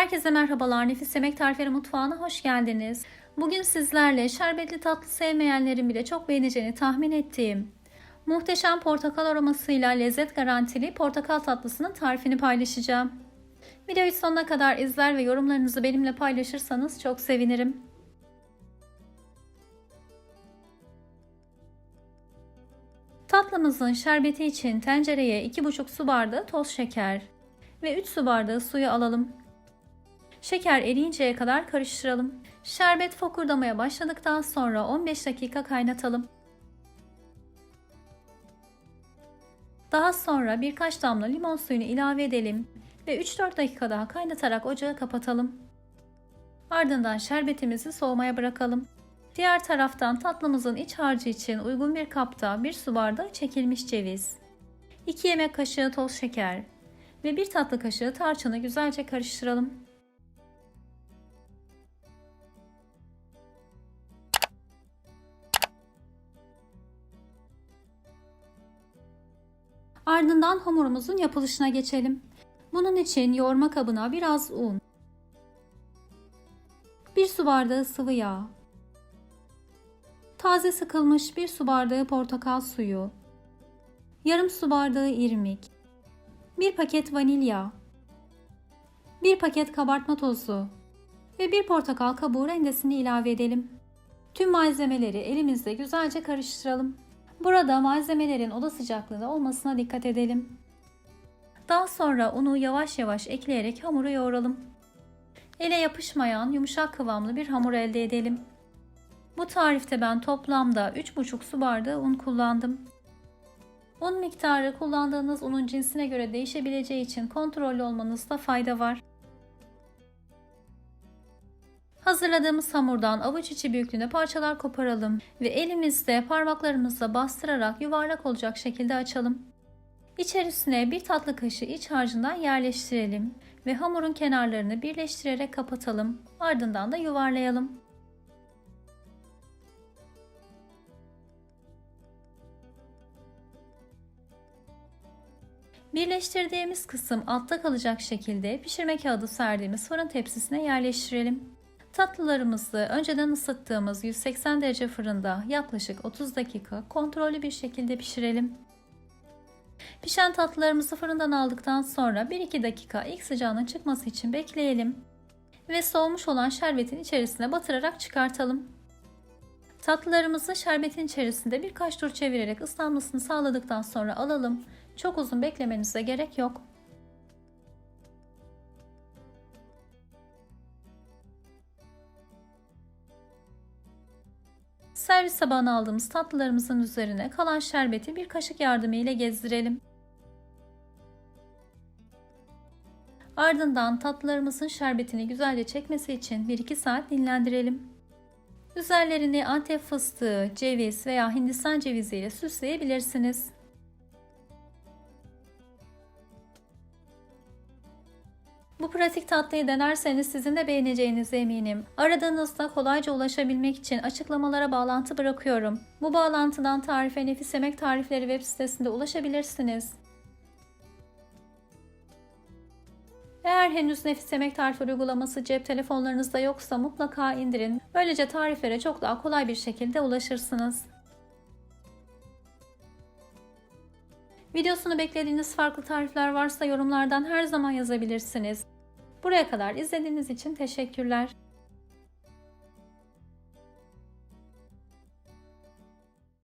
Herkese merhabalar. Nefis Yemek Tarifleri Mutfağı'na hoş geldiniz. Bugün sizlerle şerbetli tatlı sevmeyenlerin bile çok beğeneceğini tahmin ettiğim muhteşem portakal aromasıyla lezzet garantili portakal tatlısının tarifini paylaşacağım. Videoyu sonuna kadar izler ve yorumlarınızı benimle paylaşırsanız çok sevinirim. Tatlımızın şerbeti için tencereye 2,5 su bardağı toz şeker ve 3 su bardağı suyu alalım. Şeker eriyinceye kadar karıştıralım. Şerbet fokurdamaya başladıktan sonra 15 dakika kaynatalım. Daha sonra birkaç damla limon suyunu ilave edelim ve 3-4 dakika daha kaynatarak ocağı kapatalım. Ardından şerbetimizi soğumaya bırakalım. Diğer taraftan tatlımızın iç harcı için uygun bir kapta 1 su bardağı çekilmiş ceviz, 2 yemek kaşığı toz şeker ve 1 tatlı kaşığı tarçını güzelce karıştıralım. Ardından hamurumuzun yapılışına geçelim. Bunun için yoğurma kabına biraz un, 1 su bardağı sıvı yağ, taze sıkılmış 1 su bardağı portakal suyu, yarım su bardağı irmik, 1 paket vanilya, 1 paket kabartma tozu ve 1 portakal kabuğu rendesini ilave edelim. Tüm malzemeleri elimizde güzelce karıştıralım. Burada malzemelerin oda sıcaklığında olmasına dikkat edelim. Daha sonra unu yavaş yavaş ekleyerek hamuru yoğuralım. Ele yapışmayan yumuşak kıvamlı bir hamur elde edelim. Bu tarifte ben toplamda 3,5 su bardağı un kullandım. Un miktarı kullandığınız unun cinsine göre değişebileceği için kontrollü olmanızda fayda var. Hazırladığımız hamurdan avuç içi büyüklüğünde parçalar koparalım ve elimizde parmaklarımızla bastırarak yuvarlak olacak şekilde açalım. İçerisine bir tatlı kaşığı iç harcından yerleştirelim ve hamurun kenarlarını birleştirerek kapatalım. Ardından da yuvarlayalım. Birleştirdiğimiz kısım altta kalacak şekilde pişirme kağıdı serdiğimiz fırın tepsisine yerleştirelim. Tatlılarımızı önceden ısıttığımız 180 derece fırında yaklaşık 30 dakika kontrollü bir şekilde pişirelim. Pişen tatlılarımızı fırından aldıktan sonra 1-2 dakika ilk sıcağının çıkması için bekleyelim ve soğumuş olan şerbetin içerisine batırarak çıkartalım. Tatlılarımızı şerbetin içerisinde birkaç tur çevirerek ıslanmasını sağladıktan sonra alalım. Çok uzun beklemenize gerek yok. Servis tabağına aldığımız tatlılarımızın üzerine kalan şerbeti bir kaşık yardımıyla gezdirelim. Ardından tatlılarımızın şerbetini güzelce çekmesi için 1-2 saat dinlendirelim. Üzerlerini antep fıstığı, ceviz veya hindistan cevizi ile süsleyebilirsiniz. Bu pratik tatlıyı denerseniz sizin de beğeneceğinize eminim. Aradığınızda kolayca ulaşabilmek için açıklamalara bağlantı bırakıyorum. Bu bağlantıdan tarife Nefis Yemek Tarifleri web sitesinde ulaşabilirsiniz. Eğer henüz Nefis Yemek Tarifleri uygulaması cep telefonlarınızda yoksa mutlaka indirin. Böylece tariflere çok daha kolay bir şekilde ulaşırsınız. Videosunu beklediğiniz farklı tarifler varsa yorumlardan her zaman yazabilirsiniz. Buraya kadar izlediğiniz için teşekkürler.